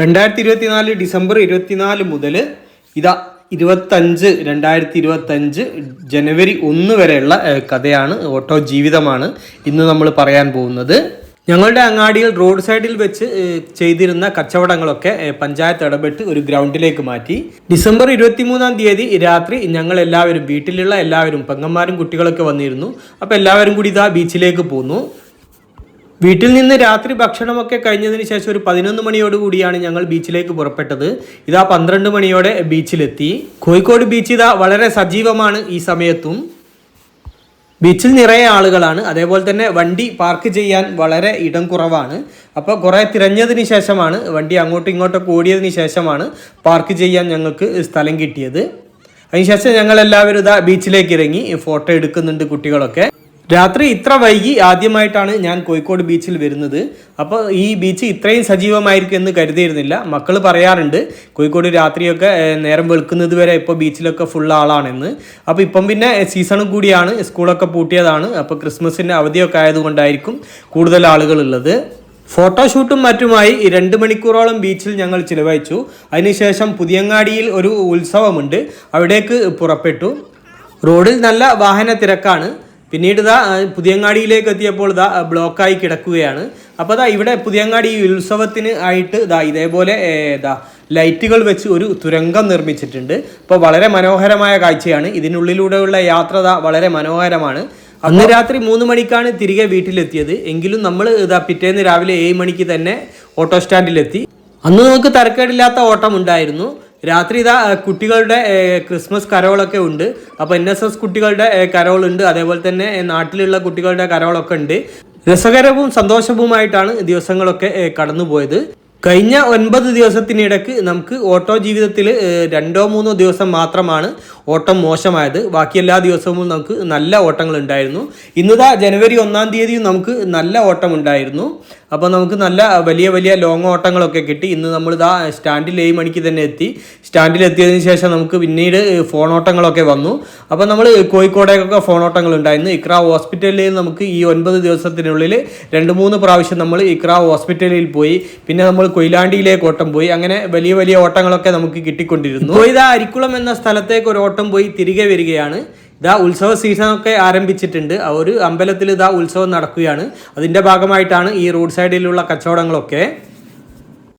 രണ്ടായിരത്തി ഇരുപത്തിനാല് ഡിസംബർ ഇരുപത്തിനാല് മുതൽ ഇതാ ഇരുപത്തഞ്ച് രണ്ടായിരത്തി ഇരുപത്തഞ്ച് ജനുവരി ഒന്ന് വരെയുള്ള കഥയാണ് ഓട്ടോ ജീവിതമാണ് ഇന്ന് നമ്മൾ പറയാൻ പോകുന്നത്. ഞങ്ങളുടെ അങ്ങാടിയിൽ റോഡ് സൈഡിൽ വെച്ച് ചെയ്തിരുന്ന കച്ചവടങ്ങളൊക്കെ പഞ്ചായത്ത് ഇടപെട്ട് ഒരു ഗ്രൗണ്ടിലേക്ക് മാറ്റി. ഡിസംബർ ഇരുപത്തിമൂന്നാം തീയതി രാത്രി ഞങ്ങൾ എല്ലാവരും വീട്ടിലുള്ള എല്ലാവരും പെങ്ങന്മാരും കുട്ടികളൊക്കെ വന്നിരുന്നു. അപ്പോൾ എല്ലാവരും കൂടി ഇതാ ബീച്ചിലേക്ക് പോന്നു. വീട്ടിൽ നിന്ന് രാത്രി ഭക്ഷണമൊക്കെ കഴിഞ്ഞതിന് ശേഷം ഒരു പതിനൊന്ന് മണിയോട് കൂടിയാണ് ഞങ്ങൾ ബീച്ചിലേക്ക് പുറപ്പെട്ടത്. ഇതാ പന്ത്രണ്ട് മണിയോടെ ബീച്ചിലെത്തി. കോഴിക്കോട് ബീച്ച് ഇതാ വളരെ സജീവമാണ് ഈ സമയത്തും. ബീച്ചിൽ നിറയെ ആളുകളാണ്. അതേപോലെ തന്നെ വണ്ടി പാർക്ക് ചെയ്യാൻ വളരെ ഇടം കുറവാണ്. അപ്പോൾ കുറേ തിരഞ്ഞതിന് ശേഷമാണ് വണ്ടി അങ്ങോട്ടും ഇങ്ങോട്ടൊക്കെ ഓടിയതിന് ശേഷമാണ് പാർക്ക് ചെയ്യാൻ ഞങ്ങൾക്ക് സ്ഥലം കിട്ടിയത്. അതിനുശേഷം ഞങ്ങൾ എല്ലാവരും ഇതാ ബീച്ചിലേക്ക് ഇറങ്ങി ഫോട്ടോ എടുക്കുന്നുണ്ട് കുട്ടികളൊക്കെ. രാത്രി ഇത്ര വൈകി ആദ്യമായിട്ടാണ് ഞാൻ കോഴിക്കോട് ബീച്ചിൽ വരുന്നത്. അപ്പോൾ ഈ ബീച്ച് ഇത്രയും സജീവമായിരിക്കും എന്ന് കരുതിയിരുന്നില്ല. മക്കൾ പറയാറുണ്ട് കോഴിക്കോട് രാത്രിയൊക്കെ നേരം വെളുക്കുന്നത് വരെ ഇപ്പോൾ ബീച്ചിലൊക്കെ ഫുൾ ആളാണെന്ന്. അപ്പോൾ ഇപ്പം പിന്നെ സീസണും കൂടിയാണ് സ്കൂളൊക്കെ പൂട്ടിയതാണ്. അപ്പോൾ ക്രിസ്മസിന്റെ അവധിയൊക്കെ ആയതുകൊണ്ടായിരിക്കും കൂടുതൽ ആളുകളുള്ളത്. ഫോട്ടോഷൂട്ടും മറ്റുമായി രണ്ട് മണിക്കൂറോളം ബീച്ചിൽ ഞങ്ങൾ ചിലവഴിച്ചു. അതിനുശേഷം പുതിയങ്ങാടിയിൽ ഒരു ഉത്സവമുണ്ട്. അവിടേക്ക് പുറപ്പെട്ടു. റോഡിൽ നല്ല വാഹന തിരക്കാണ്. പിന്നീട് ഇതാ പുതിയങ്ങാടിയിലേക്ക് എത്തിയപ്പോൾ ഇതാ ബ്ലോക്കായി കിടക്കുകയാണ്. അപ്പോൾ അതാ ഇവിടെ പുതിയങ്ങാടി ഈ ഉത്സവത്തിന് ആയിട്ട് ഇതാ ഇതേപോലെ ഇതാ ലൈറ്റുകൾ വെച്ച് ഒരു തുരങ്കം നിർമ്മിച്ചിട്ടുണ്ട്. അപ്പോൾ വളരെ മനോഹരമായ കാഴ്ചയാണ്. ഇതിനുള്ളിലൂടെയുള്ള യാത്ര വളരെ മനോഹരമാണ്. അന്ന് രാത്രി മൂന്ന് മണിക്കാണ് തിരികെ വീട്ടിലെത്തിയത്. എങ്കിലും നമ്മൾ ഇതാ പിറ്റേന്ന് രാവിലെ ഏഴ് മണിക്ക് തന്നെ ഓട്ടോ സ്റ്റാൻഡിലെത്തി. അന്ന് നമുക്ക് തരക്കേടില്ലാത്ത ഓട്ടം ഉണ്ടായിരുന്നു. രാത്രി ഇതാ കുട്ടികളുടെ ക്രിസ്മസ് കരോളൊക്കെ ഉണ്ട്. അപ്പോൾ എൻ എസ് എസ് കുട്ടികളുടെ കരോളുണ്ട്. അതേപോലെ തന്നെ നാട്ടിലുള്ള കുട്ടികളുടെ കരോളൊക്കെ ഉണ്ട്. രസകരവും സന്തോഷവുമായിട്ടാണ് ദിവസങ്ങളൊക്കെ കടന്നുപോയത്. കഴിഞ്ഞ ഒൻപത് ദിവസത്തിനിടയ്ക്ക് നമുക്ക് ഓട്ടോ ജീവിതത്തിൽ രണ്ടോ മൂന്നോ ദിവസം മാത്രമാണ് ഓട്ടം മോശമായത്. ബാക്കി എല്ലാ ദിവസവും നമുക്ക് നല്ല ഓട്ടങ്ങൾ ഉണ്ടായിരുന്നു ഇന്നിതാ ജനുവരി ഒന്നാം തീയതിയും നമുക്ക് നല്ല ഓട്ടം ഉണ്ടായിരുന്നു അപ്പോൾ നമുക്ക് നല്ല വലിയ വലിയ ലോങ് ഓട്ടങ്ങളൊക്കെ കിട്ടി. ഇന്ന് നമ്മൾ ഇതാ സ്റ്റാൻഡിൽ ഏഴ് മണിക്ക് തന്നെ എത്തി. സ്റ്റാൻഡിൽ എത്തിയതിന് ശേഷം നമുക്ക് പിന്നീട് ഫോൺ ഓട്ടങ്ങളൊക്കെ വന്നു. അപ്പോൾ നമ്മൾ കോഴിക്കോടേക്കൊക്കെ ഫോൺ ഓട്ടങ്ങൾ ഉണ്ടായിരുന്നു ഇക്ര ഹോസ്പിറ്റലിൽ നമുക്ക് ഈ ഒൻപത് ദിവസത്തിനുള്ളിൽ രണ്ട് മൂന്ന് പ്രാവശ്യം നമ്മൾ ഇക്ര ഹോസ്പിറ്റലിൽ പോയി. പിന്നെ നമ്മൾ കൊയിലാണ്ടിയിലേക്ക് ഓട്ടം പോയി. അങ്ങനെ വലിയ വലിയ ഓട്ടങ്ങളൊക്കെ നമുക്ക് കിട്ടിക്കൊണ്ടിരുന്നു. ഇതാ അരിക്കുളം എന്ന സ്ഥലത്തേക്ക് ഒരു ഓട്ടം പോയി തിരികെ വരികയാണ്. ഇതാ ഉത്സവ സീസണൊക്കെ ആരംഭിച്ചിട്ടുണ്ട്. ഒരു അമ്പലത്തിൽ ഇതാ ഉത്സവം നടക്കുകയാണ്. അതിന്റെ ഭാഗമായിട്ടാണ് ഈ റോഡ് സൈഡിലുള്ള കച്ചവടങ്ങളൊക്കെ.